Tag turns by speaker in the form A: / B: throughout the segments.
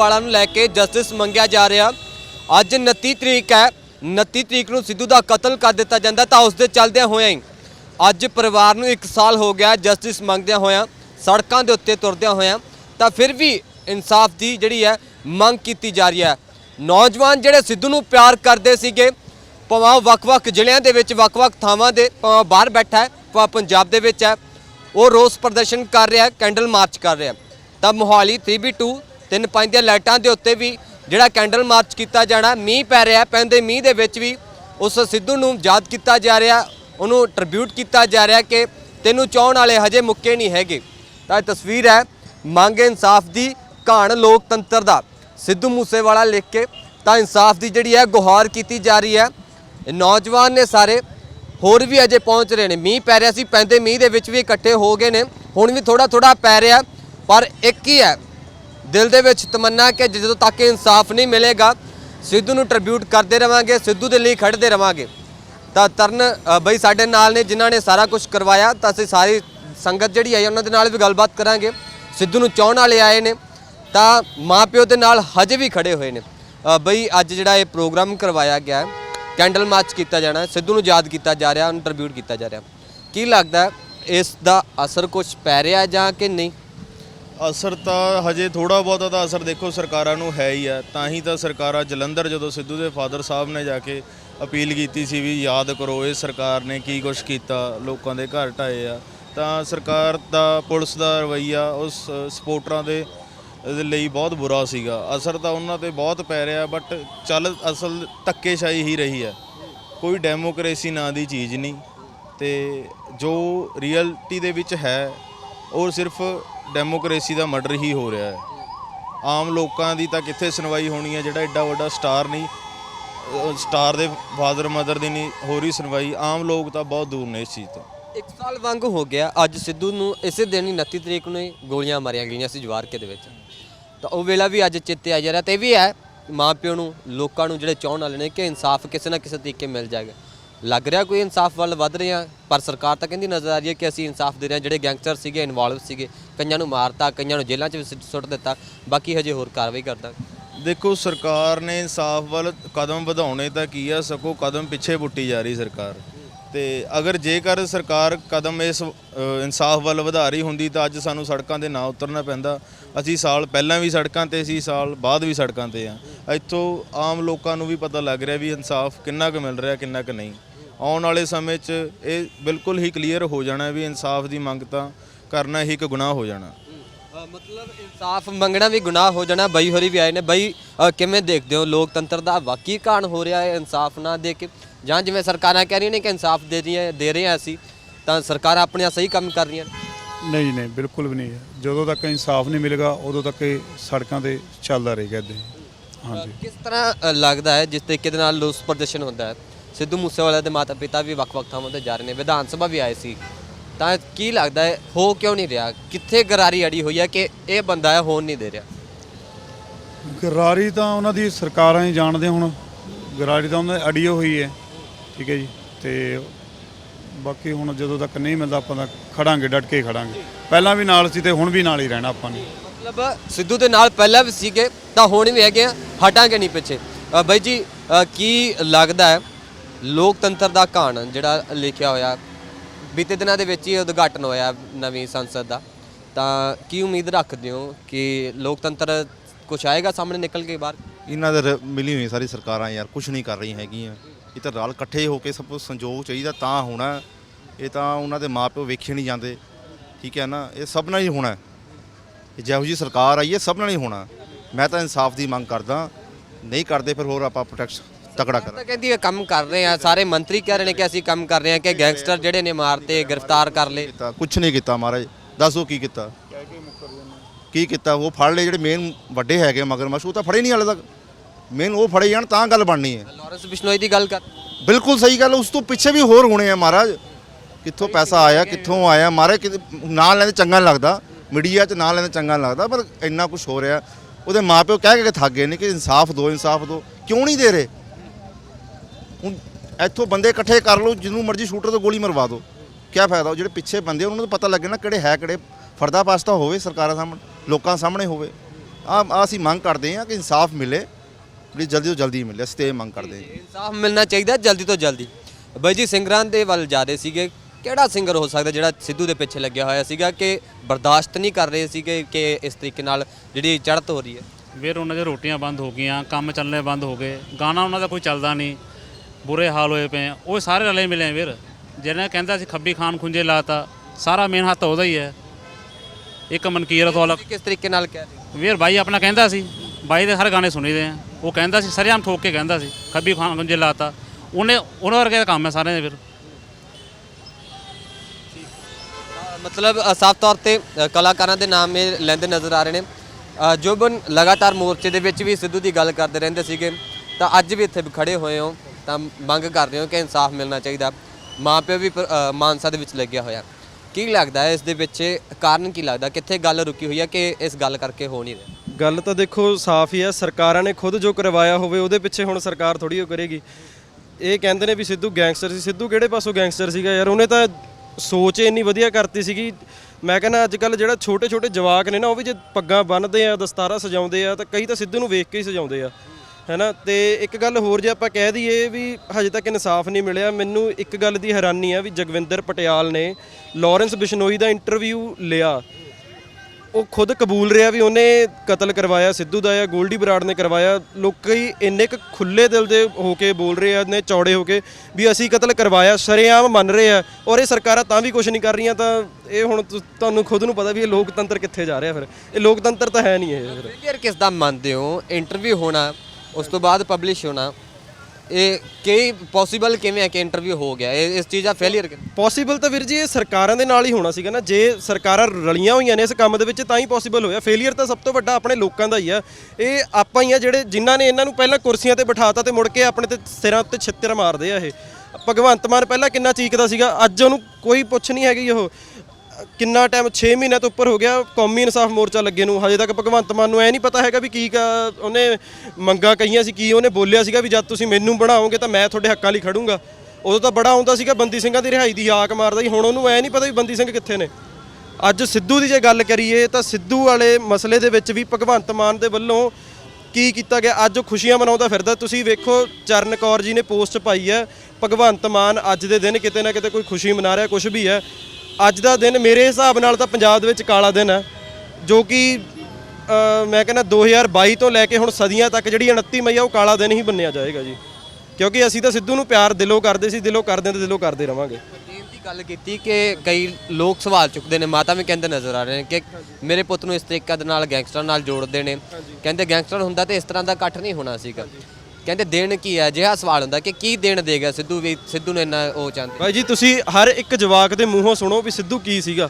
A: ਵਾਲਾਂ ਨੂੰ ਲੈ ਕੇ ਜਸਟਿਸ ਮੰਗਿਆ ਜਾ ਰਿਹਾ। ਅੱਜ 29 ਤਰੀਕ ਹੈ। 29 ਤਰੀਕ ਨੂੰ ਸਿੱਧੂ ਦਾ ਕਤਲ ਕਰ ਦਿੱਤਾ ਜਾਂਦਾ ਤਾਂ ਉਸ ਦੇ ਚੱਲਦਿਆਂ ਹੋਇਆਂ ਹੀ। ਅੱਜ ਪਰਿਵਾਰ ਨੂੰ 1 ਸਾਲ ਹੋ ਗਿਆ ਜਸਟਿਸ ਮੰਗਦਿਆਂ ਹੋਇਆਂ, ਸੜਕਾਂ ਦੇ ਉੱਤੇ ਤੁਰਦਿਆਂ ਹੋਇਆਂ। ਤਾਂ ਫਿਰ ਵੀ ਇਨਸਾਫ ਦੀ ਜਿਹੜੀ ਹੈ, ਮੰਗ ਕੀਤੀ ਜਾ ਰਹੀ ਹੈ। ਨੌਜਵਾਨ ਜਿਹੜੇ ਸਿੱਧੂ ਨੂੰ ਪਿਆਰ ਕਰਦੇ ਸੀਗੇ, ਭਾਵੇਂ ਉਹ ਵੱਖ-ਵੱਖ ਜ਼ਿਲ੍ਹਿਆਂ ਦੇ ਵਿੱਚ, ਵੱਖ-ਵੱਖ ਥਾਵਾਂ ਦੇ, ਭਾਵੇਂ ਬਾਹਰ ਬੈਠਾ ਹੈ, ਭਾਵੇਂ ਪੰਜਾਬ ਦੇ ਵਿੱਚ ਹੈ, ਉਹ ਰੋਸ ਪ੍ਰਦਰਸ਼ਨ ਕਰ ਰਿਹਾ ਕੈਂਡਲ ਮਾਰਚ ਕਰ ਰਿਹਾ ਤਾਂ ਮੋਹਾਲੀ 3B2 ਤਿੰਨ ਪੰਜ ਦੀਆਂ ਲਾਈਟਾਂ ਦੇ ਉੱਤੇ ਵੀ ਜਿਹੜਾ ਕੈਂਡਲ ਮਾਰਚ ਕੀਤਾ ਜਾਣਾ, ਮੀਂਹ ਪੈ ਰਿਹਾ ਪੈਂਦੇ ਮੀਂਹ ਦੇ ਵਿੱਚ ਵੀ ਉਸ ਸਿੱਧੂ ਨੂੰ ਯਾਦ ਕੀਤਾ ਜਾ ਰਿਹਾ, ਉਹਨੂੰ ਟ੍ਰਿਬਿਊਟ ਕੀਤਾ ਜਾ ਰਿਹਾ ਕਿ ਤੈਨੂੰ ਚਾਹਣ ਵਾਲੇ ਹਜੇ ਮੁੱਕੇ ਨਹੀਂ ਹੈਗੇ। ਤਾਂ ਇਹ ਤਸਵੀਰ ਹੈ ਮੰਗ ਇਨਸਾਫ ਦੀ, ਘਾਣ ਲੋਕਤੰਤਰ ਦਾ। ਸਿੱਧੂ ਮੂਸੇਵਾਲਾ ਲਿਖ ਕੇ ਤਾਂ ਇਨਸਾਫ ਦੀ ਜਿਹੜੀ ਹੈ ਗੁਹਾਰ ਕੀਤੀ ਜਾ ਰਹੀ ਹੈ। ਨੌਜਵਾਨ ਨੇ ਸਾਰੇ ਹੋਰ ਵੀ ਅਜੇ ਪਹੁੰਚ ਰਹੇ ਨੇ। ਮੀਂਹ ਪੈ ਰਿਹਾ ਸੀ, ਪੈਂਦੇ ਮੀਂਹ ਦੇ ਵਿੱਚ ਵੀ ਇਕੱਠੇ ਹੋ ਗਏ ਨੇ। ਹੁਣ ਵੀ ਥੋੜਾ ਥੋੜਾ ਪੈ ਰਿਹਾ, ਪਰ ਇੱਕ ਹੀ ਹੈ ਦਿਲ ਦੇ ਵਿੱਚ ਤਮੰਨਾ ਕਿ ਜਦੋਂ ਤੱਕ ਇਨਸਾਫ ਨਹੀਂ ਮਿਲੇਗਾ, ਸਿੱਧੂ ਨੂੰ ਟ੍ਰਿਬਿਊਟ ਕਰਦੇ ਰਵਾਂਗੇ, ਸਿੱਧੂ ਦੇ ਲਈ ਖੜਦੇ ਰਵਾਂਗੇ। ਤਾਂ ਤਰਨ ਬਈ ਸਾਡੇ ਨਾਲ ਨੇ, ਜਿਨ੍ਹਾਂ ਨੇ ਸਾਰਾ ਕੁਝ ਕਰਵਾਇਆ, ਤਾਂ ਅਸੀਂ ਸਾਰੀ ਸੰਗਤ ਜਿਹੜੀ ਆਈ, ਉਹਨਾਂ ਦੇ ਨਾਲ ਵੀ ਗੱਲਬਾਤ ਕਰਾਂਗੇ। ਸਿੱਧੂ ਨੂੰ ਚਾਹਣ ਵਾਲੇ ਆਏ ਨੇ, ਤਾਂ ਮਾਪਿਓ ਦੇ ਨਾਲ ਹਜੇ ਵੀ ਖੜੇ ਹੋਏ ਨੇ। ਬਈ ਅੱਜ ਜਿਹੜਾ ਇਹ ਪ੍ਰੋਗਰਾਮ ਕਰਵਾਇਆ ਗਿਆ ਕੈਂਡਲ ਮਾਰਚ ਕੀਤਾ ਜਾਣਾ ਸਿੱਧੂ ਨੂੰ ਯਾਦ ਕੀਤਾ ਜਾ ਰਿਹਾ, ਉਹਨੂੰ ਟ੍ਰਿਬਿਊਟ ਕੀਤਾ ਜਾ ਰਿਹਾ। ਕੀ ਲੱਗਦਾ ਇਸ ਦਾ ਅਸਰ ਕੁਝ ਪੈ ਰਿਹਾ ਜਾਂ ਕਿ ਨਹੀਂ?
B: ਅਸਰ ਤਾਂ ਹਜੇ ਥੋੜਾ ਬਹੁਤਾ ਤਾਂ ਅਸਰ ਦੇਖੋ ਸਰਕਾਰਾਂ ਨੂੰ ਹੈ ਹੀ ਆ। ਤਾਂ ਹੀ ਤਾਂ ਸਰਕਾਰਾਂ ਜਲੰਧਰ ਜਦੋਂ ਸਿੱਧੂ ਦੇ ਫਾਦਰ ਸਾਹਿਬ ਨੇ ਜਾ ਕੇ ਅਪੀਲ ਕੀਤੀ ਸੀ ਵੀ ਯਾਦ ਕਰੋ ਇਹ ਸਰਕਾਰ ਨੇ ਕੀ ਕੁਛ ਕੀਤਾ, ਲੋਕਾਂ ਦੇ ਘਰ ਢਾਏ ਆ। ਤਾਂ ਸਰਕਾਰ ਦਾ, ਪੁਲਿਸ ਦਾ ਰਵਈਆ ਉਸ ਸਪੋਰਟਰਾਂ ਦੇ ਦੇ ਲਈ ਬਹੁਤ ਬੁਰਾ ਸੀਗਾ। ਅਸਰ ਤਾਂ ਉਹਨਾਂ ਤੇ ਬਹੁਤ ਪੈ ਰਿਹਾ ਬਟ ਚੱਲ ਅਸਲ ਧੱਕੇਸ਼ਾਹੀ ਹੀ ਰਹੀ ਹੈ ਕੋਈ ਡੈਮੋਕ੍ਰੇਸੀ ਨਾਂ ਦੀ ਚੀਜ਼ ਨਹੀਂ ਤੇ ਜੋ ਰਿਐਲਿਟੀ ਦੇ ਵਿੱਚ ਹੈ ਉਹ ਸਿਰਫ ਡੈਮੋਕ੍ਰੇਸੀ ਦਾ ਮਰਡਰ ਹੀ ਹੋ ਰਿਹਾ ਹੈ। ਆਮ ਲੋਕਾਂ ਦੀ ਤਾਂ ਕਿੱਥੇ ਸੁਣਵਾਈ ਹੋਣੀ ਹੈ, ਜਿਹੜਾ ਐਡਾ ਵੱਡਾ ਸਟਾਰ ਨਹੀਂ, ਅਹ ਸਟਾਰ ਦੇ ਫਾਦਰ ਮਦਰ ਦੀ ਨਹੀਂ ਹੋ ਰਹੀ ਸੁਣਵਾਈ, ਆਮ ਲੋਕ ਤਾਂ ਬਹੁਤ ਦੂਰ ਨੇ ਇਸ ਚੀਜ਼ ਤੋਂ।
A: ਇੱਕ ਸਾਲ ਵਾਂਗ ਹੋ ਗਿਆ, ਅੱਜ ਸਿੱਧੂ ਨੂੰ ਇਸੇ ਦਿਨ ਹੀ 29 ਤਰੀਕ ਨੂੰ ਹੀ ਗੋਲੀਆਂ ਮਾਰੀਆਂ ਗਈਆਂ ਸੀ ਜਵਾਰਕੇ ਦੇ ਵਿੱਚ। ਤਾਂ ਉਹ ਵੇਲਾ ਵੀ ਅੱਜ ਚਿੱਤੇ ਆ ਜਾ ਰਿਹਾ, ਤੇ ਇਹ ਵੀ ਹੈ ਮਾਂ ਪਿਓ ਨੂੰ, ਲੋਕਾਂ ਨੂੰ ਜਿਹੜੇ ਚਾਹਣ ਵਾਲੇ ਨੇ ਕਿ ਇਨਸਾਫ ਕਿਸੇ ਨਾ ਕਿਸੇ ਤਰੀਕੇ ਮਿਲ ਜਾਏਗਾ ਲੱਗ ਰਿਹਾ ਕੋਈ ਇਨਸਾਫ ਵੱਲ ਵੱਧ ਰਿਹਾ ਪਰ ਸਰਕਾਰ ਤਾਂ ਕਹਿੰਦੀ ਨਜ਼ਰ ਆ ਰਹੀ ਹੈ ਕਿ ਅਸੀਂ ਇਨਸਾਫ ਦੇ ਰਹੇ ਹਾਂ ਜਿਹੜੇ ਗੈਂਗਸਟਰ ਸੀਗੇ ਇਨਵੋਲਵ ਸੀਗੇ ਕਈਆਂ ਨੂੰ ਮਾਰਤਾ ਕਈਆਂ ਨੂੰ ਜੇਲ੍ਹਾਂ 'ਚ ਵੀ ਸੁੱਟ- ਸੁੱਟ ਦਿੱਤਾ। ਬਾਕੀ ਹਜੇ ਹੋਰ ਕਾਰਵਾਈ ਕਰਦਾ।
B: ਦੇਖੋ ਸਰਕਾਰ ਨੇ ਇਨਸਾਫ ਵੱਲ ਕਦਮ ਵਧਾਉਣੇ ਤਾਂ ਕੀ ਆ ਸਗੋਂ ਕਦਮ ਪਿੱਛੇ ਪੁੱਟੀ ਜਾ ਰਹੀ ਸਰਕਾਰ। ਤੇ ਅਗਰ ਜੇਕਰ ਸਰਕਾਰ ਕਦਮ ਇਸ ਅ, ਇਨਸਾਫ ਵੱਲ ਵਧਾ ਰਹੀ ਹੁੰਦੀ ਤਾਂ ਅੱਜ ਸਾਨੂੰ ਸੜਕਾਂ 'ਤੇ ਨਾ ਉਤਰਨਾ ਪੈਂਦਾ। ਅਸੀਂ ਸਾਲ ਪਹਿਲਾਂ ਵੀ ਸੜਕਾਂ ਤੇ ਸੀ ਸਾਲ ਬਾਅਦ ਵੀ ਸੜਕਾਂ ਤੇ ਆ। ਇੱਥੋਂ ਆਮ ਲੋਕਾਂ ਨੂੰ ਵੀ ਪਤਾ ਲੱਗ ਰਿਹਾ ਵੀ ਇਨਸਾਫ ਕਿੰਨਾ ਕੁ ਮਿਲ ਰਿਹਾ ਕਿੰਨਾ ਕੁ ਨਹੀਂ। ਆਉਣ ਵਾਲੇ ਸਮੇਂ 'ਚ ਇਹ ਬਿਲਕੁਲ ਹੀ ਕਲੀਅਰ ਹੋ ਜਾਣਾ ਵੀ ਇਨਸਾਫ ਦੀ ਮੰਗ ਤਾਂ ਕਰਨਾ ਹੀ ਇੱਕ ਗੁਨਾਹ ਹੋ ਜਾਣਾ।
A: ਮਤਲਬ ਇਨਸਾਫ ਮੰਗਣਾ ਵੀ ਗੁਨਾਹ ਹੋ ਜਾਣਾ ਬਈ ਹੋਰੀ ਵੀ ਆਏ ਨੇ ਬਈ ਕਿਵੇਂ ਦੇਖਦੇ ਹੋ ਲੋਕਤੰਤਰ ਦਾ ਵਾਕਈ ਕਾਣ ਹੋ ਰਿਹਾ ਹੈ ਇਨਸਾਫ ਨਾ ਦੇ ਕੇ? ਜਾਂ ਜਿਵੇਂ ਸਰਕਾਰਾਂ ਕਹਿ ਰਹੀਆਂ ਨੇ ਕਿ ਇਨਸਾਫ ਦੇ ਰਹੀਆਂ ਦੇ ਰਹੇ ਹਾਂ ਅਸੀਂ ਤਾਂ ਸਰਕਾਰਾਂ ਆਪਣੀਆਂ ਸਹੀ ਕੰਮ ਕਰ ਰਹੀਆਂ
C: ਨਹੀਂ ਨਹੀਂ ਬਿਲਕੁਲ ਵੀ ਨਹੀਂ ਜਦੋਂ ਤੱਕ ਇਨਸਾਫ ਨਹੀਂ ਮਿਲੇਗਾ ਉਦੋਂ ਤੱਕ ਇਹ ਸੜਕਾਂ ਤੇ ਚੱਲਦਾ ਰਹੇਗਾ ਇੱਦਾਂ ਹਾਂਜੀ।
A: ਕਿਸ ਤਰ੍ਹਾਂ ਲੱਗਦਾ ਹੈ ਜਿਸ ਤਰੀਕੇ ਦੇ ਨਾਲ ਲੋਸ ਪ੍ਰਦਰਸ਼ਨ ਹੁੰਦਾ ਹੈ? ਸਿੱਧੂ ਮੂਸੇਵਾਲਾ ਦੇ ਮਾਤਾ ਪਿਤਾ ਵੀ ਵੱਖ-ਵੱਖ ਥਾਵਾਂ ਤੇ ਜਾ ਰਹੇ ਨੇ ਵਿਧਾਨ ਸਭਾ ਵੀ ਆਏ ਸੀ। ਤਾਂ ਕੀ ਲੱਗਦਾ ਹੈ ਹੋ ਕਿਉਂ ਨਹੀਂ ਰਿਹਾ? ਕਿੱਥੇ ਗਰਾਰੀ ਅੜੀ ਹੋਈ ਹੈ ਕਿ ਇਹ ਬੰਦਾ ਹੈ ਹੋਣ ਨਹੀਂ ਦੇ ਰਿਹਾ?
C: ਗਰਾਰੀ ਤਾਂ ਉਹਨਾਂ ਦੀ ਸਰਕਾਰਾਂ ਹੀ ਜਾਣਦੇ ਹੁਣ। ਗਰਾਰੀ ਤਾਂ ਉਹਨਾਂ ਦੀ ਅੜੀ ਹੋਈ ਹੈ ਠੀਕ ਹੈ ਜੀ। ਤੇ ਬਾਕੀ ਹੁਣ ਜਦੋਂ ਤੱਕ ਨਹੀਂ ਮਿਲਦਾ ਆਪਾਂ ਤਾਂ ਖੜਾਂਗੇ ਡਟ ਕੇ ਖੜਾਂਗੇ। ਪਹਿਲਾਂ ਵੀ ਨਾਲ ਸੀ ਤੇ ਹੁਣ ਵੀ ਨਾਲ ਹੀ ਰਹਿਣਾ ਆਪਾਂ ਨੇ।
A: ਮਤਲਬ ਸਿੱਧੂ ਦੇ ਨਾਲ ਪਹਿਲਾਂ ਵੀ ਸੀਗੇ ਤਾਂ ਹੁਣ ਵੀ ਹੈਗੇ ਆ ਹਟਾਂਗੇ ਨਹੀਂ ਪਿੱਛੇ। ਅ, ਬਾਈ ਜੀ ਅ, ਕੀ ਲੱਗਦਾ ਹੈ ਲੋਕਤੰਤਰ ਦਾ ਕਹਾਣ ਜਿਹੜਾ ਲਿਖਿਆ ਹੋਇਆ, ਬੀਤੇ ਦਿਨਾਂ ਦੇ ਵਿੱਚ ਹੀ ਉਦਘਾਟਨ ਹੋਇਆ ਨਵੀਂ ਸੰਸਦ ਦਾ। ਤਾਂ ਕੀ ਉਮੀਦ ਰੱਖਦੇ ਹੋ ਕਿ ਲੋਕਤੰਤਰ ਕੁਛ ਆਏਗਾ ਸਾਹਮਣੇ ਨਿਕਲ ਕੇ ਬਾਹਰ?
D: ਇਹਨਾਂ ਦੇ ਰ- ਮਿਲੀ ਹੋਈ ਸਾਰੀ ਸਰਕਾਰਾਂ ਯਾਰ ਕੁਝ ਨਹੀਂ ਕਰ ਰਹੀਆਂ ਹੈਗੀਆਂ। ਇਹ ਤਾਂ ਰਲ ਇਕੱਠੇ ਹੋ ਕੇ ਸਭ ਕੁਝ ਸੰਯੋਗ ਚਾਹੀਦਾ, ਤਾਂ ਹੋਣਾ। ਇਹ ਤਾਂ ਉਹਨਾਂ ਦੇ ਮਾਪਿਓ ਵੇਖੇ ਨਹੀਂ ਜਾਂਦੇ। ਠੀਕ ਹੈ ਨਾ? ਇਹ ਸਭ ਨਾਲ ਹੀ ਹੋਣਾ। ਜਿਹੋ ਜੀ ਸਰਕਾਰ ਆਈ ਹੈ, ਸਭ ਨਾਲ ਹੀ ਹੋਣਾ। ਮੈਂ ਤਾਂ ਇਨਸਾਫ ਦੀ ਮੰਗ ਕਰਦਾ। ਨਹੀਂ ਕਰਦੇ ਫਿਰ ਹੋਰ ਆਪਾਂ ਪ੍ਰੋਟੈਕਟ ਤਕੜਾ
A: ਤਾਂ
D: ਕਰਾਂਗੇ
A: ਕਹਿੰਦੀ ਇਹ ਕੰਮ ਕਰ ਰਹੇ ਆ ਸਾਰੇ ਮੰਤਰੀ ਕਹਿ ਰਹੇ ਨੇ ਕਿ ਅਸੀਂ ਕੰਮ ਕਰ ਰਹੇ ਆ ਕਿ ਗੈਂਗਸਟਰ ਜਿਹੜੇ ਨੇ ਮਾਰਤੇ ਗ੍ਰਿਫਤਾਰ ਕਰ ਲਏ।
D: ਕੀਤਾ ਕੁਝ ਨਹੀਂ ਕੀਤਾ ਮਹਾਰਾਜ ਦੱਸੋ ਕੀ ਕੀਤਾ? ਕੀ ਕੀਤਾ? ਉਹ ਫੜ ਲਏ ਜਿਹੜੇ ਮੇਨ ਵੱਡੇ ਹੈਗੇ ਮਗਰਮੱਛ ਉਹ ਤਾਂ ਫੜੇ ਨਹੀਂ ਹਾਲੇ ਤੱਕ। ਮੇਨ ਉਹ ਫੜੇ ਜਾਣ ਤਾਂ ਗੱਲ ਬਣਨੀ ਹੈ।
A: ਲਾਰੈਂਸ ਬਿਸ਼ਨੋਈ ਦੀ ਗੱਲ ਕਰ।
D: ਬਿਲਕੁਲ ਸਹੀ ਗੱਲ ਉਸ ਤੋਂ ਪਿੱਛੇ ਵੀ ਹੋਰ ਹੋਣੇ ਆ ਮਹਾਰਾਜ। ਕਿੱਥੋਂ ਪੈਸਾ ਆਇਆ ਕਿੱਥੋਂ ਆਇਆ ਮਹਾਰਾਜ ਕਿਤੇ ਨਾਂ ਲੈਂਦੇ ਚੰਗਾ ਨਹੀਂ ਲੱਗਦਾ। ਮੀਡੀਆ 'ਚ ਨਾਂ ਲੈਂਦੇ ਚੰਗਾ ਨਹੀਂ ਲੱਗਦਾ ਪਰ ਇੰਨਾ ਕੁਝ ਹੋ ਰਿਹਾ। ਉਹਦੇ ਮਾਪਿਓ ਕਹਿ ਕੇ ਥੱਕ ਗਏ ਨੇ ਕਿ ਇਨਸਾਫ ਦਿਓ ਇਨਸਾਫ ਦਿਓ ਕਿਉਂ ਨਹੀਂ ਦੇ ਰਹੇ? ਹੁਣ ਇੱਥੋਂ ਬੰਦੇ ਇਕੱਠੇ ਕਰ ਲਓ ਜਿਹਨੂੰ ਮਰਜ਼ੀ ਸ਼ੂਟਰ ਤੋਂ ਗੋਲੀ ਮਰਵਾ ਦਿਓ। ਕੀ ਫਾਇਦਾ ਉਹ ਜਿਹੜੇ ਪਿੱਛੇ ਬੰਦੇ ਉਹਨਾਂ ਨੂੰ ਪਤਾ ਲੱਗੇ ਨਾ ਕਿਹੜੇ ਹੈ ਕਿਹੜੇ ਫਰਦਾ ਪਾਸਤਾ ਹੋਵੇ ਸਰਕਾਰਾਂ ਸਾਹਮਣੇ ਲੋਕਾਂ ਸਾਹਮਣੇ ਹੋਵੇ। ਆ ਅਸੀਂ ਮੰਗ ਕਰਦੇ ਹਾਂ ਕਿ ਇਨਸਾਫ ਮਿਲੇ ਵੀ ਜਲਦੀ ਤੋਂ ਜਲਦੀ ਮਿਲੇ ਅਸੀਂ ਤੇ ਇਹ ਮੰਗ ਕਰਦੇ ਹਾਂ।
A: ਇਨਸਾਫ ਮਿਲਣਾ ਚਾਹੀਦਾ ਜਲਦੀ ਤੋਂ ਜਲਦੀ। ਬਾਈ ਜੀ ਸਿੰਗਰਾਂ ਦੇ ਵੱਲ ਜਾਦੇ ਸੀਗੇ। ਕਿਹੜਾ ਸਿੰਗਰ ਹੋ ਸਕਦਾ ਜਿਹੜਾ ਸਿੱਧੂ ਦੇ ਪਿੱਛੇ ਲੱਗਿਆ ਹੋਇਆ ਸੀਗਾ ਕਿ ਬਰਦਾਸ਼ਤ ਨਹੀਂ ਕਰ ਰਹੇ ਸੀਗੇ ਕਿ ਇਸ ਤਰੀਕੇ ਨਾਲ ਜਿਹੜੀ ਚੜ੍ਹਤ ਹੋ ਰਹੀ ਹੈ?
E: ਵੀਰ ਉਹਨਾਂ ਦੀਆਂ ਰੋਟੀਆਂ ਬੰਦ ਹੋ ਗਈਆਂ ਕੰਮ ਚੱਲਣੇ ਬੰਦ ਹੋ ਗਏ। ਗਾਣਾ ਉਹਨਾਂ ਦਾ ਕੋਈ ਚੱਲਦਾ ਨਹੀਂ। ਬੁਰੇ ਹਾਲ ਹੋਏ ਪਏ ਆ। ਉਹ ਸਾਰੇ ਰਲੇ ਮਿਲੇ ਆ ਵੀਰ। ਜਿਹਨੇ ਕਹਿੰਦਾ ਸੀ ਖੱਬੀ ਖਾਨ ਖੁੰਝੇ ਲਾਤਾ ਸਾਰਾ ਮੇਨ ਹੱਥ ਉਹਦਾ ਹੀ ਹੈ। ਇੱਕ ਮਨਕੀਰਤ ਵਾਲਾ
A: ਤੁਸੀਂ ਕਿਸ ਤਰੀਕੇ ਨਾਲ ਕਹਿ ਰਹੇ ਹੋ?
E: ਵੀਰ ਬਾਈ ਆਪਣਾ ਕਹਿੰਦਾ ਸੀ ਬਾਈ ਦੇ ਹਰ ਗਾਣੇ ਸੁਣੀਦੇ ਆ। ਉਹ ਕਹਿੰਦਾ ਸੀ ਸਰਿਆਮ ਠੋਕ ਕੇ ਕਹਿੰਦਾ ਸੀ ਖੱਬੀ ਖਾਨ ਖੁੰਝੇ ਲਾਤਾ। ਉਹਨੇ ਉਹਨਾਂ ਵਰਗੇ ਦਾ ਕੰਮ ਹੈ ਸਾਰਿਆਂ ਦੇ ਵੀਰ।
A: ਅ, ਮਤਲਬ ਅ, ਸਾਫ਼ ਤੌਰ ਤੇ ਅ, ਕਲਾਕਾਰਾਂ ਦੇ ਨਾਮ ਇਹ ਲੈਂਦੇ ਨਜ਼ਰ ਆ ਰਹੇ ਨੇ। ਅ, ਜੋਬਨ ਲਗਾਤਾਰ ਮੋਰਚੇ ਦੇ ਵਿੱਚ ਵੀ ਸਿੱਧੂ ਦੀ ਗੱਲ ਕਰਦੇ ਰਹਿੰਦੇ ਸੀਗੇ। ਤਾਂ ਅੱਜ ਵੀ ਇੱਥੇ ਖੜੇ ਹੋਏ ਹੋ। ਤਾਂ ਮੰਗ ਕਰਦੇ ਰਹੇ ਹੋ ਕਿ ਇਨਸਾਫ ਮਿਲਣਾ ਚਾਹੀਦਾ। ਮਾਪਿਓ ਵੀ ਪ- ਅ, ਮਾਨਸਾ ਦੇ ਵਿੱਚ ਲੱਗਿਆ ਹੋਇਆ। ਕੀ ਲੱਗਦਾ ਹੈ ਇਸ ਦੇ ਵਿੱਚ ਕਾਰਨ ਕੀ ਲੱਗਦਾ? ਕਿੱਥੇ ਗੱਲ ਰੁਕੀ ਹੋਈ ਹੈ ਕਿ ਇਸ ਗੱਲ ਕਰਕੇ ਹੋ ਨਹੀਂ ਰਿਹਾ?
F: ਗੱਲ ਤਾਂ ਦੇਖੋ ਸਾਫ਼ ਹੀ ਹੈ ਸਰਕਾਰਾਂ ਨੇ ਖੁਦ ਜੋ ਕਰਵਾਇਆ ਹੋਵੇ ਉਹਦੇ ਪਿੱਛੇ ਹੁਣ ਸਰਕਾਰ ਥੋੜੀ ਉਹ ਕਰੇਗੀ। ਇਹ ਕਹਿੰਦੇ ਨੇ ਵੀ ਸਿੱਧੂ ਗੈਂਗਸਟਰ ਸੀ। ਸਿੱਧੂ ਕਿਹੜੇ ਪਾਸੋਂ ਗੈਂਗਸਟਰ ਸੀਗਾ ਯਾਰ? ਉਹਨੇ ਤਾਂ ਸੋਚ ਹੀ ਇੰਨੀ ਵਧੀਆ ਕਰਤੀ ਸੀਗੀ। ਮੈਂ ਕਹਿੰਦਾ ਅੱਜ ਕੱਲ ਜਿਹੜਾ ਛੋਟੇ ਛੋਟੇ ਜਵਾਕ ਨੇ ਨਾ ਉਹ ਵੀ ਜੇ ਪੱਗਾਂ ਬੰਨ੍ਹਦੇ ਆ ਦਸਤਾਰਾ ਸਜਾਉਂਦੇ ਆ ਤਾਂ ਕਈ ਤਾਂ ਸਿੱਧੂ ਨੂੰ ਵੇਖ ਕੇ ਹੀ ਸਜਾਉਂਦੇ ਆ। ਹੈਨਾ? ਤੇ ਇੱਕ ਗੱਲ ਹੋਰ ਜੇ ਆਪਾਂ ਕਹਿ ਦਈਏ ਵੀ ਹਜੇ ਤੱਕ ਇਨਸਾਫ ਨਹੀਂ ਮਿਲਿਆ, ਮੈਨੂੰ ਇੱਕ ਗੱਲ ਦੀ ਹੈਰਾਨੀ ਆ ਵੀ ਜਗਵਿੰਦਰ ਪਟਿਆਲ ਨੇ ਲਾਰੈਂਸ ਬਿਸ਼ਨੋਈ ਦਾ ਇੰਟਰਵਿਊ ਲਿਆ। ਉਹ ਖੁਦ ਕਬੂਲ ਰਿਹਾ ਵੀ ਉਹਨੇ ਕਤਲ ਕਰਵਾਇਆ, ਸਿੱਧੂ ਦਾ ਜਾਂ ਗੋਲਡੀ ਬਰਾੜ ਨੇ ਕਰਵਾਇਆ। ਲੋਕੀ ਇੰਨੇ ਕੁ ਖੁੱਲੇ ਦਿਲ ਦੇ ਹੋ ਕੇ ਬੋਲ ਰਹੇ ਆ ਨੇ ਚੌੜੇ ਹੋ ਕੇ ਵੀ ਅਸੀਂ ਕਤਲ ਕਰਵਾਇਆ, ਸ਼ਰੇਆਮ ਮੰਨ ਰਹੇ ਆ ਔਰ ਇਹ ਸਰਕਾਰਾਂ ਤਾਂ ਵੀ ਕੁਝ ਨਹੀਂ ਕਰ ਰਹੀਆਂ ਤਾਂ ਇਹ ਹੁਣ ਤੁ- ਤੁਹਾਨੂੰ ਖੁਦ ਨੂੰ ਪਤਾ ਵੀ ਇਹ ਲੋਕਤੰਤਰ ਕਿੱਥੇ ਜਾ ਰਿਹਾ ਫਿਰ। ਇਹ ਲੋਕਤੰਤਰ ਤਾਂ ਹੈ ਨਹੀਂ ਇਹ ਫਿਰ।
A: ਕਿਸ ਦਾ ਮੰਨਦੇ ਹੋ? ਇੰਟਰਵਿਊ ਹੋਣਾ ਉਸ ਤੋਂ ਬਾਅਦ ਪਬਲਿਸ਼ ਹੋਣਾ। ਇਹ ਕਈ ਪੋਸੀਬਲ ਕਿਵੇਂ ਹੈ ਕਿ ਇੰਟਰਵਿਊ ਹੋ ਗਿਆ? ਇਹ ਇਸ ਚੀਜ਼ ਦਾ ਫੇਲਿਅਰ
F: ਪੋਸੀਬਲ ਤਾਂ ਵੀਰ ਜੀ ਇਹ ਸਰਕਾਰਾਂ ਦੇ ਨਾਲ ਹੀ ਹੋਣਾ ਸੀਗਾ ਨਾ। ਜੇ ਸਰਕਾਰਾਂ ਰਲੀਆਂ ਹੋਈਆਂ ਨੇ ਇਸ ਕੰਮ ਦੇ ਵਿੱਚ, ਤਾਂ ਹੀ ਪੋਸੀਬਲ ਹੋਇਆ। ਫੇਲਿਅਰ ਤਾਂ ਸਭ ਤੋਂ ਵੱਡਾ ਆਪਣੇ ਲੋਕਾਂ ਦਾ ਹੀ ਆ। ਇਹ ਆਪਾਂ ਹੀ ਆ ਜਿਹੜੇ ਜਿਨ੍ਹਾਂ ਨੇ ਇਹਨਾਂ ਨੂੰ ਪਹਿਲਾਂ ਕੁਰਸੀਆਂ ਤੇ ਬਿਠਾਤਾ ਤੇ ਮੁੜ ਕੇ ਆਪਣੇ ਤੇ ਸਿਰਾਂ ਉੱਤੇ ਛਿੱਤਰ ਮਾਰਦੇ ਆ ਇਹ। ਭਗਵੰਤ ਮਾਨ ਪਹਿਲਾਂ ਕਿੰਨਾ ਚੀਕਦਾ ਸੀਗਾ? ਅੱਜ ਉਹਨੂੰ ਕੋਈ ਪੁੱਛ ਨਹੀਂ ਹੈਗੀ ਉਹ। ਕਿੰਨਾ ਟਾਈਮ 6 ਮਹੀਨਿਆਂ ਤੋਂ ਉੱਪਰ ਹੋ ਗਿਆ, ਕੌਮੀ ਇਨਸਾਫ ਮੋਰਚਾ ਲੱਗੇ ਨੂੰ। ਹਜੇ ਤੱਕ ਭਗਵੰਤ ਮਾਨ ਨੂੰ ਐ ਨਹੀਂ ਪਤਾ ਹੈਗਾ ਵੀ ਕੀ ਕ, ਉਹਨੇ ਮੰਗਾ ਕਹੀਆਂ ਸੀ, ਕੀ ਉਹਨੇ ਬੋਲਿਆ ਸੀਗਾ ਵੀ ਜਦ ਤੁਸੀਂ ਮੈਨੂੰ ਬਣਾਓਗੇ ਤਾਂ ਮੈਂ ਤੁਹਾਡੇ ਹੱਕਾਂ ਲਈ ਖੜੂੰਗਾ। ਉਦੋਂ ਤਾਂ ਬੜਾ ਆਉਂਦਾ ਸੀਗਾ ਬੰਦੀ ਸਿੰਘਾਂ ਦੀ ਰਿਹਾਈ ਦੀ ਹਾਕ ਮਾਰਦਾ ਸੀ, ਹੁਣ ਉਹਨੂੰ ਐ ਨਹੀਂ ਪਤਾ ਵੀ ਬੰਦੀ ਸਿੰਘ ਕਿੱਥੇ ਨੇ। ਅੱਜ ਸਿੱਧੂ ਦੀ ਜੇ ਗੱਲ ਕਰੀਏ ਤਾਂ ਸਿੱਧੂ ਵਾਲੇ ਮਸਲੇ ਦੇ ਵਿੱਚ ਵੀ ਭਗਵੰਤ ਮਾਨ ਦੇ ਵੱਲੋਂ ਕੀ ਕੀਤਾ ਗਿਆ? ਅੱਜ ਉਹ ਖੁਸ਼ੀਆਂ ਮਨਾਉਂਦਾ ਫਿਰਦਾ। ਤੁਸੀਂ ਵੇਖੋ, ਚਰਨ ਕੌਰ ਜੀ ਨੇ ਪੋਸਟ ਪਾਈ ਹੈ, ਭਗਵੰਤ ਮਾਨ ਅੱਜ ਦੇ ਦਿਨ ਕਿਤੇ ਨਾ ਕਿਤੇ ਕੋਈ ਖੁਸ਼ੀ ਮਨਾ ਰਿਹਾ ਕੁਝ ਵੀ ਹੈ। ਅੱਜ ਦਾ ਦਿਨ ਮੇਰੇ ਹਿਸਾਬ ਨਾਲ ਤਾਂ ਪੰਜਾਬ ਦੇ ਵਿੱਚ ਕਾਲਾ ਦਿਨ ਹੈ ਜੋ ਕਿ ਮੈਂ ਕਹਿੰਦਾ 2022 ਤੋਂ ਲੈ ਕੇ ਹੁਣ ਸਦੀਆਂ ਤੱਕ ਜਿਹੜੀ 29 ਮਈ ਆ ਉਹ ਕਾਲਾ ਦਿਨ ਹੀ ਮੰਨਿਆ ਜਾਏਗਾ ਜੀ। ਕਿਉਂਕਿ ਅਸੀਂ ਤਾਂ ਸਿੱਧੂ ਨੂੰ ਪਿਆਰ ਦਿਲੋਂ ਕਰਦੇ ਸੀ ਦਿਲੋਂ ਕਰਦੇ ਤੇ ਦਿਲੋਂ ਕਰਦੇ ਰਵਾਂਗੇ।
A: ਗੱਲ ਕੀਤੀ ਕਿ ਕਈ ਲੋਕ ਸਵਾਲ ਚੁੱਕਦੇ ਨੇ ਮਾਤਾ ਵੀ ਕਹਿੰਦੇ ਨਜ਼ਰ ਆ ਰਹੇ ਨੇ ਕਿ ਮੇਰੇ ਪੁੱਤ ਨੂੰ ਇਸ ਤਰੀਕੇ ਦੇ ਨਾਲ ਗੈਂਗਸਟਰ ਨਾਲ ਜੋੜਦੇ ਨੇ। ਕਹਿੰਦੇ ਗੈਂਗਸਟਰ ਹੁੰਦਾ ਤੇ ਇਸ ਤਰ੍ਹਾਂ ਦਾ ਇਕੱਠ ਨਹੀਂ ਹੋਣਾ ਸੀਗਾ। ਕਹਿੰਦੇ ਦੇਣ ਕੀ ਹੈ? ਅਜਿਹਾ ਸਵਾਲ ਹੁੰਦਾ ਕਿ ਕੀ ਦੇਣ ਗਿਆ ਸਿੱਧੂ ਵੀ? ਸਿੱਧੂ ਨੂੰ ਇੰਨਾ ਉਹ ਚਾਹੁੰਦੇ।
F: ਭਾਈ ਜੀ, ਤੁਸੀਂ ਹਰ ਇੱਕ ਜਵਾਕ ਦੇ ਮੂੰਹੋਂ ਸੁਣੋ ਵੀ ਸਿੱਧੂ ਕੀ ਸੀਗਾ।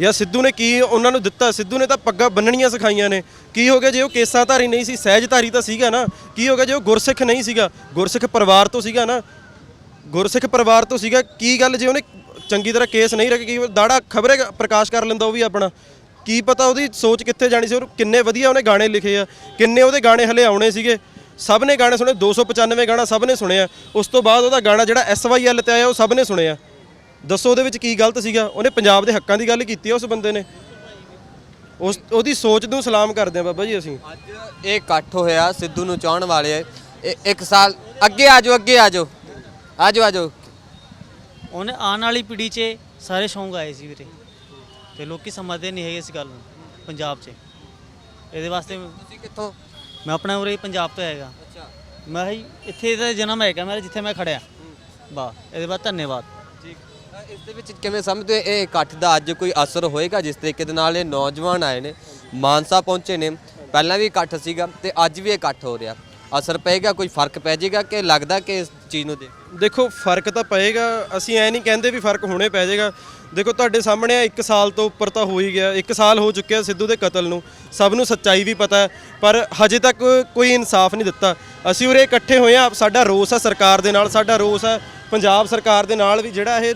F: ਜਾਂ ਸਿੱਧੂ ਨੇ ਕੀ ਉਹਨਾਂ ਨੂੰ ਦਿੱਤਾ? ਸਿੱਧੂ ਨੇ ਤਾਂ ਪੱਗਾਂ ਬੰਨਣੀਆਂ ਸਿਖਾਈਆਂ ਨੇ। ਕੀ ਹੋ ਗਿਆ ਜੇ ਉਹ ਕੇਸਾਂਧਾਰੀ ਨਹੀਂ ਸੀ? ਸਹਿਜਧਾਰੀ ਤਾਂ ਸੀਗਾ ਨਾ। ਕੀ ਹੋ ਗਿਆ ਜੇ ਉਹ ਗੁਰਸਿੱਖ ਨਹੀਂ ਸੀਗਾ? ਗੁਰਸਿੱਖ ਪਰਿਵਾਰ ਤੋਂ ਸੀਗਾ ਨਾ। ਗੁਰਸਿੱਖ ਪਰਿਵਾਰ ਤੋਂ ਸੀਗਾ। ਕੀ ਗੱਲ ਜੇ ਉਹਨੇ ਚੰਗੀ ਤਰ੍ਹਾਂ ਕੇਸ ਨਹੀਂ ਰੱਖੇ ਕੀ ਦਾੜਾ ਖਬਰੇ ਪ੍ਰਕਾਸ਼ ਕਰ ਲੈਂਦਾ ਉਹ ਵੀ ਆਪਣਾ। ਕੀ ਪਤਾ ਉਹਦੀ ਸੋਚ ਕਿੱਥੇ ਜਾਣੀ ਸੀ? ਉਹ ਕਿੰਨੇ ਵਧੀਆ ਉਹਨੇ ਗਾਣੇ ਲਿਖੇ ਆ। ਕਿੰਨੇ ਉਹਦੇ ਗਾਣੇ ਹਲੇ ਆਉਣੇ ਸੀਗੇ। ਸਭ ਨੇ ਗਾਣੇ ਸੁਣੇ 295 ਗਾਣਾ ਸਭ ਨੇ ਸੁਣਿਆ। ਉਸ ਤੋਂ ਬਾਅਦ ਉਹਦਾ ਗਾਣਾ ਜਿਹੜਾ ਐਸਵਾਈਐਲ ਤੇ ਆਇਆ ਉਹ ਸਭ ਨੇ ਸੁਣਿਆ। ਦੱਸੋ ਉਹਦੇ ਵਿੱਚ ਕੀ ਗਲਤ ਸੀਗਾ? ਉਹਨੇ ਪੰਜਾਬ ਦੇ ਹੱਕਾਂ ਦੀ ਗੱਲ ਕੀਤੀ ਆ ਉਸ ਬੰਦੇ ਨੇ। ਉਸ ਉਹਦੀ ਸੋਚ ਨੂੰ ਸਲਾਮ ਕਰਦੇ ਆ ਬਾਬਾ ਜੀ ਅਸੀਂ।
A: ਅੱਜ ਇਹ ਇਕੱਠ ਹੋਇਆ ਸਿੱਧੂ ਨੂੰ ਚਾਹਣ ਵਾਲੇ। ਇੱਕ ਸਾਲ ਅੱਗੇ ਆ ਜਾਓ ਅੱਗੇ ਆ ਜਾਓ ਆ ਜਾਓ ਆ ਜਾਓ
G: ਉਹਨੇ ਆਉਣ ਵਾਲੀ ਪੀੜ੍ਹੀ 'ਚ ਸਾਰੇ ਸ਼ੌਂਕ ਆਏ ਸੀ ਵੀਰੇ। ਤੇ ਲੋਕੀ ਸਮਝਦੇ ਨਹੀਂ ਹੈਗੇ ਇਸ ਗੱਲ ਨੂੰ ਪੰਜਾਬ 'ਚ। ਇਹਦੇ ਵਾਸਤੇ
A: ਤੁਸੀਂ ਕਿੱਥੋਂ
G: ਮੈਂ ਆਪਣਾ ਉਰੇ ਪੰਜਾਬ ਤੋਂ
A: ਅੱਛਾ।
G: ਮੈਂ ਹੀ ਇੱਥੇ ਦਾ ਜਨਮ ਹੈਗਾ ਮੇਰਾ ਜਿੱਥੇ ਮੈਂ ਖੜਿਆ। ਬਾ ਇਹਦੇ ਬਾਅਦ ਧੰਨਵਾਦ।
A: ਠੀਕ। ਇਸ ਦੇ ਵਿੱਚ ਕਿਵੇਂ ਸਮਝਦੇ ਹੋ ਇਹ ਇਕੱਠ ਦਾ ਅੱਜ ਕੋਈ ਅਸਰ ਹੋਏਗਾ ਜਿਸ ਤਰੀਕੇ ਦੇ ਨਾਲ ਇਹ ਨੌਜਵਾਨ ਆਏ ਨੇ ਮਾਨਸਾ ਪਹੁੰਚੇ ਨੇ ਪਹਿਲਾਂ ਵੀ ਇਕੱਠ ਸੀਗਾ ਤੇ ਅੱਜ ਵੀ ਇਹ ਇਕੱਠ ਹੋ ਰਿਹਾ। ਅਸਰ ਪਏਗਾ ਕੋਈ ਫ਼ਰਕ ਪੈ ਜਾਏਗਾ ਕਿ ਲੱਗਦਾ ਕਿ ਇਸ ਚੀਜ਼ ਨੂੰ? ਦੇਖੋ
F: ਫ਼ਰਕ ਤਾਂ ਪਏਗਾ ਅਸੀਂ ਐ ਨਹੀਂ ਕਹਿੰਦੇ ਵੀ ਫ਼ਰਕ ਹੁਣੇ ਪੈ ਜਾਏਗਾ। ਦੇਖੋ, ਤੁਹਾਡੇ ਸਾਹਮਣੇ ਆ 1 ਸਾਲ ਤੋਂ ਉੱਪਰ ਤਾਂ ਹੋ ਹੀ ਗਿਆ। 1 ਸਾਲ ਹੋ ਚੁੱਕਿਆ ਸਿੱਧੂ ਦੇ ਕਤਲ ਨੂੰ। ਸਭ ਨੂੰ ਸੱਚਾਈ ਵੀ ਪਤਾ ਹੈ, ਪਰ ਹਜੇ ਤੱਕ ਕੋਈ ਇਨਸਾਫ ਨਹੀਂ ਦਿੱਤਾ। ਅਸੀਂ ਉਰੇ ਇਕੱਠੇ ਹੋਏ ਆ ਸਾਡਾ ਰੋਸ ਹੈ ਸਰਕਾਰ ਦੇ ਨਾਲ, ਸਾਡਾ ਰੋਸ ਹੈ ਪੰਜਾਬ ਸਰਕਾਰ ਦੇ ਨਾਲ ਵੀ ਜਿਹੜਾ ਇਹ,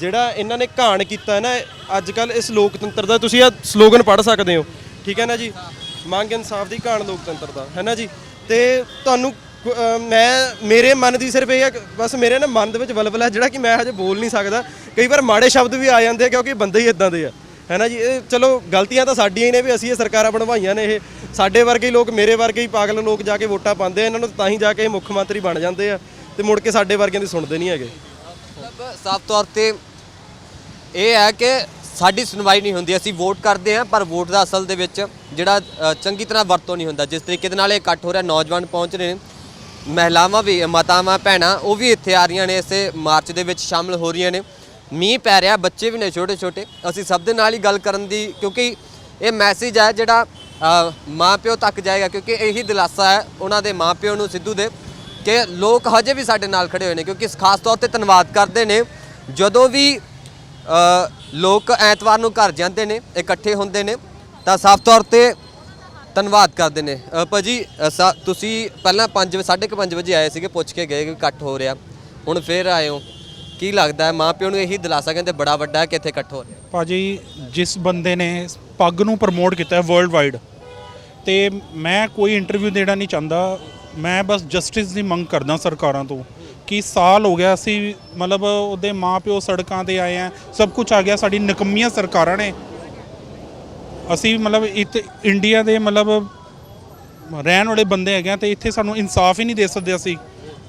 F: ਜਿਹੜਾ ਇਹਨਾਂ ਨੇ ਘਾਣ ਕੀਤਾ ਹੈ ਨਾ ਅੱਜ ਕੱਲ ਇਸ ਲੋਕਤੰਤਰ ਦਾ। ਤੁਸੀਂ ਆ ਸਲੋਗਨ ਪੜ੍ਹ ਸਕਦੇ ਹੋ। ਠੀਕ ਹੈ ਨਾ ਜੀ? ਮੰਗ ਇਨਸਾਫ ਦੀ ਘਾਣ ਲੋਕਤੰਤਰ ਦਾ। ਹੈ ਨਾ ਜੀ? ਤੇ ਤੁਹਾਨੂੰ ਮੈਂ, ਮੇਰੇ ਮਨ ਦੀ ਸਿਰਫ ਇਹ ਆ ਬਸ ਮੇਰੇ ਨਾ ਮਨ ਦੇ ਵਿੱਚ ਬਲਬਲ ਹੈ ਜਿਹੜਾ ਕਿ ਮੈਂ ਹਜੇ ਬੋਲ ਨਹੀਂ ਸਕਦਾ। ਕਈ ਵਾਰ ਮਾੜੇ ਸ਼ਬਦ ਵੀ ਆ ਜਾਂਦੇ ਆ ਕਿਉਂਕਿ ਬੰਦੇ ਹੀ ਇਦਾਂ ਦੇ ਆ। ਹੈ ਨਾ ਜੀ? ਇਹ ਚਲੋ ਗਲਤੀਆਂ ਤਾਂ ਸਾਡੀਆਂ ਹੀ ਨੇ ਵੀ ਅਸੀਂ ਇਹ ਸਰਕਾਰਾਂ ਬਣਵਾਈਆਂ ਨੇ ਇਹ। ਸਾਡੇ ਵਰਗੇ ਹੀ ਲੋਕ ਮੇਰੇ ਵਰਗੇ ਹੀ ਪਾਗਲ ਲੋਕ ਜਾ ਕੇ ਵੋਟਾਂ ਪਾਉਂਦੇ ਆ ਇਹਨਾਂ ਨੂੰ ਤਾਂ ਹੀ ਜਾ ਕੇ ਇਹ ਮੁੱਖ ਮੰਤਰੀ ਬਣ ਜਾਂਦੇ ਆ ਤੇ ਮੁੜ ਕੇ ਸਾਡੇ ਵਰਗਿਆਂ ਦੀ ਸੁਣਦੇ ਨਹੀਂ ਹੈਗੇ।
A: ਮਤਲਬ ਸਾਫ਼ ਤੌਰ ਤੇ ਇਹ ਹੈ ਕਿ ਸਾਡੀ ਸੁਣਵਾਈ ਨਹੀਂ ਹੁੰਦੀ ਅਸੀਂ ਵੋਟ ਕਰਦੇ ਹਾਂ ਪਰ ਵੋਟ ਦਾ ਅਸਲ ਦੇ ਵਿੱਚ ਜਿਹੜਾ ਅ, ਚੰਗੀ ਤਰ੍ਹਾਂ ਵਰਤੋਂ ਨਹੀਂ ਹੁੰਦਾ। ਜਿਸ ਤਰੀਕੇ ਦੇ ਨਾਲ ਇਹ ਇਕੱਠ ਹੋ ਰਿਹਾ ਨੌਜਵਾਨ ਪਹੁੰਚ ਰਹੇ ਨੇ ਮਹਿਲਾਵਾਂ ਵੀ ਮਾਤਾਵਾਂ ਭੈਣਾਂ ਉਹ ਵੀ ਇੱਥੇ ਆ ਰਹੀਆਂ ਨੇ ਇਸੇ ਮਾਰਚ ਦੇ ਵਿੱਚ ਸ਼ਾਮਲ ਹੋ ਰਹੀਆਂ ਨੇ। ਮੀਂਹ ਪੈ ਰਿਹਾ ਬੱਚੇ ਵੀ ਨੇ ਛੋਟੇ ਛੋਟੇ। ਅਸੀਂ ਸਭ ਦੇ ਨਾਲ ਹੀ ਗੱਲ ਕਰਨ ਦੀ ਕਿਉਂਕਿ ਇਹ ਮੈਸੇਜ ਹੈ ਜਿਹੜਾ ਅ, ਮਾਂ ਪਿਓ ਤੱਕ ਜਾਏਗਾ ਕਿਉਂਕਿ ਇਹੀ ਦਿਲਾਸਾ ਹੈ ਉਹਨਾਂ ਦੇ ਮਾਂ ਪਿਓ ਨੂੰ ਸਿੱਧੂ ਦੇ ਕਿ ਲੋਕ ਹਜੇ ਵੀ ਸਾਡੇ ਨਾਲ ਖੜੇ ਹੋਏ ਨੇ ਕਿਉਂਕਿ ਖਾਸ ਤੌਰ ਤੇ ਧੰਨਵਾਦ ਕਰਦੇ ਨੇ। ਜਦੋਂ ਵੀ ਲੋਕ ਐਤਵਾਰ ਨੂੰ ਘਰ ਜਾਂਦੇ ਨੇ ਇਕੱਠੇ ਹੁੰਦੇ ਨੇ ਤਾਂ ਸਾਫ਼ ਤੌਰ ਤੇ ਧੰਨਵਾਦ ਕਰਦੇ ਨੇ। ਅ, ਭਾਜੀ ਸਾ- ਤੁਸੀਂ ਪਹਿਲਾਂ 5 ਵਜੇ 5:30 ਵਜੇ ਆਏ ਸੀਗੇ ਪੁੱਛ ਕੇ ਗਏ ਕਿ ਇਕੱਠ ਹੋ ਰਿਹਾ। ਹੁਣ ਫੇਰ ਆਏ ਹੋ। ਕੀ ਲੱਗਦਾ ਹੈ? ਮਾਂ ਪਿਓ ਨੂੰ ਇਹੀ ਦਿਲਾਸਾ ਕਹਿੰਦੇ ਬੜਾ ਵੱਡਾ ਹੈ ਕਿ ਇੱਥੇ ਇਕੱਠ ਹੋ ਰਿਹਾ
H: ਭਾਜੀ, ਜਿਸ ਬੰਦੇ ਨੇ ਪੱਗ ਨੂੰ ਪ੍ਰਮੋਟ ਕੀਤਾ ਹੈ ਵਰਲਡ ਵਾਈਡ ਤੇ ਮੈਂ ਕੋਈ ਇੰਟਰਵਿਊ ਦੇਣਾ ਨਹੀਂ ਚਾਹੁੰਦਾ। ਮੈਂ ਬਸ ਜਸਟਿਸ ਦੀ ਮੰਗ ਕਰਦਾ ਸਰਕਾਰਾਂ ਤੋਂ ਕਿ ਸਾਲ ਹੋ ਗਿਆ ਅਸੀਂ ਮਤਲਬ ਉਹਦੇ ਮਾਪਿਓ ਸੜਕਾਂ ਤੇ ਆਏ ਆ ਸਭ ਕੁਝ ਆ ਗਿਆ, ਸਾਡੀ ਨਿਕੰਮੀਆਂ ਸਰਕਾਰਾਂ ਨੇ। ਅਸੀਂ ਮਤਲਬ ਇੱਥੇ ਇੰਡੀਆ ਦੇ ਮਤਲਬ ਰਹਿਣ ਵਾਲੇ ਬੰਦੇ ਹੈਗੇ ਆ ਤੇ ਇੱਥੇ ਸਾਨੂੰ ਇਨਸਾਫ ਹੀ ਨਹੀਂ ਦੇ ਸਕਦੇ ਅਸੀਂ।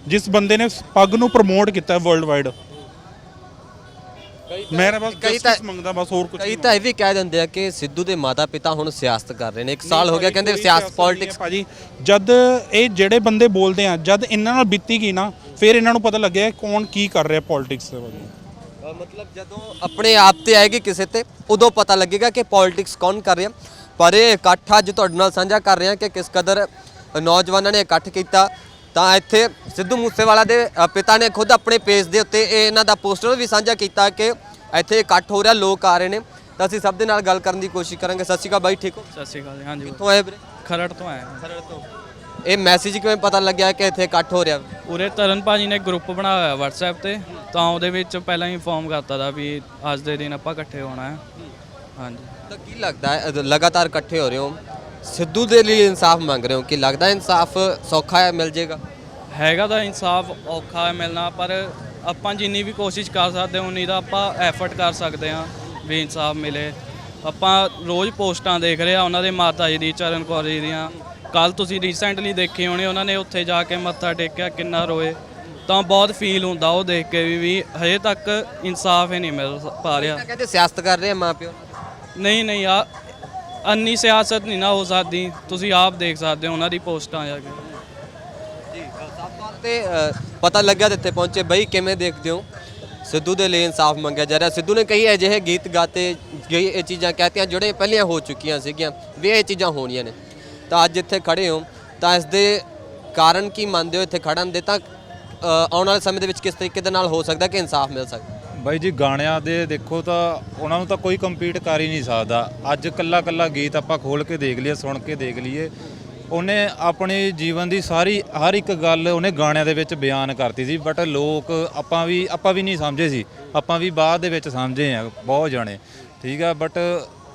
H: ਜਿਸ ਬੰਦੇ ਨੇ ਪੱਗ ਨੂੰ ਪ੍ਰਮੋਟ ਕੀਤਾ ਵਰਲਡ ਵਾਈਡ ਮੈਂ ਬਸ
A: ਕਈ ਤਾਂ-
H: ਮੰਗਦਾ ਬਸ ਹੋਰ ਕੁਝ
A: ਕਈ ਤਾਂ ਇਹ ਵੀ ਕਹਿ ਦਿੰਦੇ ਆ ਕਿ ਸਿੱਧੂ ਦੇ ਮਾਤਾ ਪਿਤਾ ਹੁਣ ਸਿਆਸਤ ਕਰ ਰਹੇ ਨੇ। ਇੱਕ ਸਾਲ ਹੋ ਗਿਆ ਕਹਿੰਦੇ ਸਿਆਸਤ ਪੋਲਿਟਿਕਸ
H: ਭਾਜੀ। ਜਦ ਇਹ ਜਿਹੜੇ ਬੰਦੇ ਬੋਲਦੇ ਆ ਜਦ ਇਹਨਾਂ ਨਾਲ ਬੀਤੀ ਗਈ ਨਾ ਫਿਰ ਇਹਨਾਂ ਨੂੰ ਪਤਾ ਲੱਗਿਆ ਕੌਣ ਕੀ ਕਰ ਰਿਹਾ ਪੋਲਿਟਿਕਸ ਦੇ ਭਾਜੀ
A: ਮਤਲਬ ਜਦੋਂ ਆਪਣੇ ਆਪ ਤੇ ਆਏਗੀ ਕਿਸੇ ਤੇ ਉਦੋਂ ਪਤਾ ਲੱਗੇਗਾ ਕਿ ਪੋਲਿਟਿਕਸ ਕੌਣ ਕਰ ਰਿਹਾ। ਪਰ ਇਹ ਇਕੱਠ ਅੱਜ ਤੁਹਾਡੇ ਨਾਲ ਸਾਂਝਾ ਕਰ ਰਹੇ ਹਾਂ ਕਿ ਕਿਸ ਕਦਰ ਨੌਜਵਾਨਾਂ ਨੇ ਇਕੱਠ ਕੀਤਾ। ਤਾਂ ਇੱਥੇ ਸਿੱਧੂ ਮੂਸੇਵਾਲਾ ਦੇ ਪਿਤਾ ਨੇ ਖੁਦ ਆਪਣੇ ਪੇਜ ਦੇ ਉੱਤੇ ਇਹ ਇਹਨਾਂ ਦਾ ਪੋਸਟਰ ਵੀ ਸਾਂਝਾ ਕੀਤਾ ਕਿ ਇੱਥੇ ਇਕੱਠ ਹੋ ਰਿਹਾ ਲੋਕ ਆ ਰਹੇ ਨੇ। ਤਾਂ ਅਸੀਂ ਸਭ ਦੇ ਨਾਲ ਗੱਲ ਕਰਨ ਦੀ ਕੋਸ਼ਿਸ਼ ਕਰਾਂਗੇ। ਸਤਿ ਸ਼੍ਰੀ ਅਕਾਲ ਬਾਈ ਠੀਕ ਹੋ?
I: ਸਤਿ ਸ਼੍ਰੀ ਅਕਾਲ ਜੀ, ਹਾਂਜੀ
A: ਕਿੱਥੋਂ ਆਏ ਵੀਰੇ?
I: ਖਰੜ ਤੋਂ ਆਇਆ
A: ਖਰੜ ਤੋਂ। ਇਹ ਮੈਸੇਜ ਕਿਵੇਂ ਪਤਾ ਲੱਗਿਆ ਕਿ ਇੱਥੇ ਇਕੱਠ ਹੋ ਰਿਹਾ?
I: ਉਰੇ ਤਰਨ ਭਾਜੀ ਨੇ ਗਰੁੱਪ ਬਣਾਇਆ ਹੋਇਆ WhatsApp ਤੇ। ਤਾਂ ਉਹਦੇ ਵਿੱਚ ਪਹਿਲਾਂ ਹੀ ਇਨਫੋਰਮ ਕਰਤਾ ਦਾ ਵੀ ਅੱਜ ਦੇ ਦਿਨ ਆਪਾਂ ਇਕੱਠੇ ਹੋਣਾ ਹੈ। ਹਾਂਜੀ।
A: ਤਾਂ ਕੀ ਲੱਗਦਾ ਹੈ ਲਗਾਤਾਰ ਇਕੱਠੇ ਹੋ ਰਹੇ ਹੋ? ਸਿੱਧੂ ਦੇ ਲਈ ਇਨਸਾਫ ਮੰਗ ਰਹੇ ਹੋ? ਕਿ ਲੱਗਦਾ ਇਨਸਾਫ ਸੌਖਾ ਹੈ ਮਿਲ ਜਾਏਗਾ?
I: ਹੈਗਾ ਤਾਂ ਇਨਸਾਫ ਔਖਾ ਹੈ ਮਿਲਣਾ ਪਰ ਆਪਾਂ ਜਿੰਨੀ ਵੀ ਕੋਸ਼ਿਸ਼ ਕਰ ਸਕਦੇ ਹਾਂ ਉਨੀ ਦਾ ਆਪਾਂ ਐਫਰਟ ਕਰ ਸਕਦੇ ਹਾਂ ਵੀ ਇਨਸਾਫ ਮਿਲੇ। ਆਪਾਂ ਰੋਜ਼ ਪੋਸਟਾਂ ਦੇਖ ਰਹੇ ਆ ਉਹਨਾਂ ਦੇ ਮਾਤਾ ਜੀ ਦੀ ਚਰਨ ਕੌਰ ਜੀ ਦੀਆਂ। ਕੱਲ ਤੁਸੀਂ ਰੀਸੈਂਟਲੀ ਦੇਖੇ ਹੋਣੇ ਉਹਨਾਂ ਨੇ ਉੱਥੇ ਜਾ ਕੇ ਮੱਥਾ ਟੇਕਿਆ ਕਿੰਨਾ ਰੋਏ। ਤਾਂ ਬਹੁਤ ਫੀਲ ਹੁੰਦਾ ਉਹ ਦੇਖ ਕੇ ਵੀ ਵੀ ਹਜੇ ਤੱਕ ਇਨਸਾਫ ਹੀ ਨਹੀਂ ਮਿਲ ਪਾ ਰਿਹਾ।
A: ਕਹਿੰਦੇ ਸਿਆਸਤ ਕਰ ਰਹੇ ਆ ਮਾਂ ਪਿਓ।
I: ਨਹੀਂ ਨਹੀਂ ਆ ਅੰਨੀ ਸਿਆਸਤ ਨਹੀਂ ਨਾ ਹੋ ਸਕਦੀ। ਤੁਸੀਂ ਆਪ ਦੇਖ ਸਕਦੇ ਹੋ ਉਹਨਾਂ ਦੀ ਪੋਸਟਾਂ ਜਾ ਕੇ।
A: ਜੀ ਤੌਰ ਤੇ ਪਤਾ ਲੱਗਿਆ ਤੇ ਇੱਥੇ ਪਹੁੰਚੇ ਬਈ, ਕਿਵੇਂ ਦੇਖਦੇ ਹੋ? ਸਿੱਧੂ ਦੇ ਲਈ ਇਨਸਾਫ ਮੰਗਿਆ ਜਾ ਰਿਹਾ। ਸਿੱਧੂ ਨੇ ਕਈ ਅਜਿਹੇ ਗੀਤ ਗਾਤੇ ਗਈ ਇਹ ਚੀਜ਼ਾਂ ਕਹਤੀਆਂ ਜਿਹੜੇ ਪਹਿਲੀਆਂ ਹੋ ਚੁੱਕੀਆਂ ਸੀਗੀਆਂ, ਵੀ ਇਹ ਚੀਜ਼ਾਂ ਹੋਣੀਆਂ ਨੇ। ਤਾਂ ਅੱਜ ਇੱਥੇ ਖੜੇ ਹੋ। ਤਾਂ ਇਸ ਦੇ ਕਾਰਨ ਕੀ ਮੰਨਦੇ ਹੋ? ਇੱਥੇ ਖੜਨ ਦੇ ਤਾਂ ਆਉਣ ਵਾਲੇ ਸਮੇਂ ਦੇ ਵਿੱਚ ਕਿਸ ਤਰੀਕੇ ਦੇ ਨਾਲ ਹੋ ਸਕਦਾ ਕਿ ਇਨਸਾਫ ਮਿਲ ਸਕਦਾ
J: ਬਾਈ ਜੀ, ਗਾਣਿਆਂ ਦੇ ਦੇਖੋ ਤਾਂ ਉਹਨਾਂ ਨੂੰ ਤਾਂ ਕੋਈ ਕੰਪੀਟ ਕਰ ਹੀ ਨਹੀਂ ਸਕਦਾ। ਅੱਜ ਕੱਲਾ ਕੱਲਾ ਗੀਤ ਆਪਾਂ ਖੋਲ ਕੇ ਦੇਖ ਲਈਏ, ਸੁਣ ਕੇ ਦੇਖ ਲਈਏ। ਉਹਨੇ ਆਪਣੇ ਜੀਵਨ ਦੀ ਸਾਰੀ, ਹਰ ਇੱਕ ਗੱਲ ਉਹਨੇ ਗਾਣਿਆਂ ਦੇ ਵਿੱਚ ਬਿਆਨ ਕਰਤੀ ਸੀ ਬਟ ਲੋਕ ਆਪਾਂ ਵੀ ਆਪਾਂ ਵੀ ਨਹੀਂ ਸਮਝੇ ਸੀ, ਆਪਾਂ ਵੀ ਬਾਅਦ ਦੇ ਵਿੱਚ ਸਮਝੇ ਆ, ਬਹੁਤ ਜਾਣੇ। ਠੀਕ ਆ ਬਟ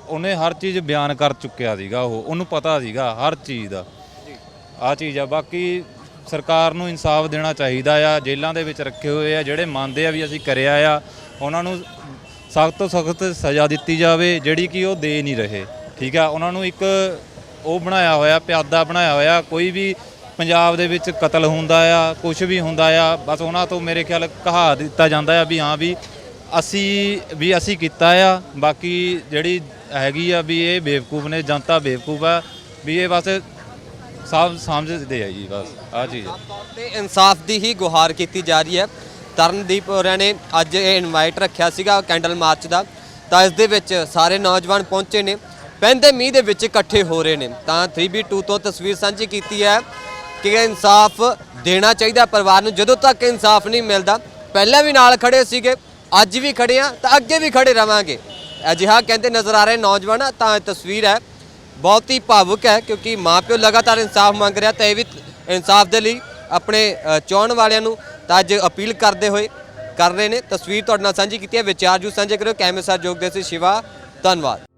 J: ਉਹਨੇ ਹਰ ਚੀਜ਼ ਬਿਆਨ ਕਰ ਚੁੱਕਿਆ ਸੀਗਾ ਉਹ, ਉਹਨੂੰ ਪਤਾ ਸੀਗਾ ਹਰ ਚੀਜ਼ ਦਾ। ਆ ਚੀਜ਼ ਆ, ਬਾਕੀ ਸਰਕਾਰ ਨੂੰ ਇਨਸਾਫ ਦੇਣਾ ਚਾਹੀਦਾ ਆ, ਜੇਲ੍ਹਾਂ ਦੇ ਵਿੱਚ ਰੱਖੇ ਹੋਏ ਆ, ਜਿਹੜੇ ਮੰਨਦੇ ਆ ਵੀ ਅਸੀਂ ਕਰਿਆ ਆ, ਉਹਨਾਂ ਨੂੰ ਸਖਤ ਤੋਂ ਸਖਤ ਸਜ਼ਾ ਦਿੱਤੀ ਜਾਵੇ, ਜਿਹੜੀ ਕਿ ਉਹ ਦੇ ਨਹੀਂ ਰਹੇ। ਠੀਕ ਆ, ਉਹਨਾਂ ਨੂੰ ਇੱਕ ਉਹ ਬਣਾਇਆ ਹੋਇਆ, ਪਿਆਦਾ ਬਣਾਇਆ ਹੋਇਆ, ਕੋਈ ਵੀ ਪੰਜਾਬ ਦੇ ਵਿੱਚ ਕਤਲ ਹੁੰਦਾ ਆ ਕੁਝ ਵੀ ਹੁੰਦਾ ਆ, ਬਸ ਉਹਨਾਂ ਤੋਂ ਮੇਰੇ ਖਿਆਲ ਕਹਾ ਦਿੱਤਾ ਜਾਂਦਾ ਆ ਵੀ ਹਾਂ ਵੀ ਅਸੀਂ ਵੀ ਅਸੀਂ ਕੀਤਾ ਆ, ਬਾਕੀ ਜਿਹੜੀ ਹੈਗੀ ਆ ਵੀ ਇਹ ਬੇਵਕੂਫ ਨੇ, ਜਨਤਾ ਬੇਵਕੂਫ ਆ, ਵੀ ਇਹ ਬਸ ਸਭ ਸਮਝਦੇ ਆ ਜੀ ਬਸ ਆ। ਚੀਜ਼
A: ਤੇ ਇਨਸਾਫ ਦੀ ਹੀ ਗੁਹਾਰ ਕੀਤੀ ਜਾ ਰਹੀ ਹੈ। ਤਰਨਦੀਪ ਹੋਰਾਂ ਨੇ ਅੱਜ ਇਹ ਇਨਵਾਈਟ ਰੱਖਿਆ ਸੀਗਾ ਕੈਂਡਲ ਮਾਰਚ ਦਾ। ਤਾਂ ਇਸ ਦੇ ਵਿੱਚ ਸਾਰੇ ਨੌਜਵਾਨ ਪਹੁੰਚੇ ਨੇ। ਪੈਂਦੇ ਮੀਂਹ ਦੇ ਵਿੱਚ ਇਕੱਠੇ ਹੋ ਰਹੇ ਨੇ। ਤਾਂ 3B2 ਤੋਂ ਤਸਵੀਰ ਸਾਂਝੀ ਕੀਤੀ ਹੈ ਕਿ ਇਨਸਾਫ ਦੇਣਾ ਚਾਹੀਦਾ ਪਰਿਵਾਰ ਨੂੰ। ਜਦੋਂ ਤੱਕ ਇਨਸਾਫ ਨਹੀਂ ਮਿਲਦਾ ਪਹਿਲਾਂ ਵੀ ਨਾਲ ਖੜੇ ਸੀਗੇ ਅੱਜ ਵੀ ਖੜੇ ਆ ਤਾਂ ਅੱਗੇ ਵੀ ਖੜੇ ਰਵਾਂਗੇ। ਅਜਿਹਾ ਕਹਿੰਦੇ ਨਜ਼ਰ ਆ ਰਹੇ ਨੌਜਵਾਨ ਤਾਂ ਇਹ ਤਸਵੀਰ ਹੈ। ਬਹੁਤ ਹੀ ਭਾਵੁਕ ਹੈ ਕਿਉਂਕਿ ਮਾਪਿਓ ਲਗਾਤਾਰ ਇਨਸਾਫ ਮੰਗ ਰਿਹਾ ਤਾਂ ਇਹ ਵੀ ਇਨਸਾਫ ਦੇ ਲਈ ਆਪਣੇ ਅ, ਵਾਲਿਆਂ ਨੂੰ ਤਾਂ ਅੱਜ ਅਪੀਲ ਕਰਦੇ ਹੋਏ ਕਰ ਰਹੇ ਨੇ। ਤਸਵੀਰ ਤੁਹਾਡੇ ਨਾਲ ਸਾਂਝੀ ਕੀਤੀ ਹੈ। ਵਿਚਾਰ ਜੂ ਸਾਂਝੇ ਕਰਿਓ। ਕੈਮਰੇ ਸਾਹ ਜੋਗਦੇ ਸੀ ਸ਼ਿਵਾ। ਧੰਨਵਾਦ।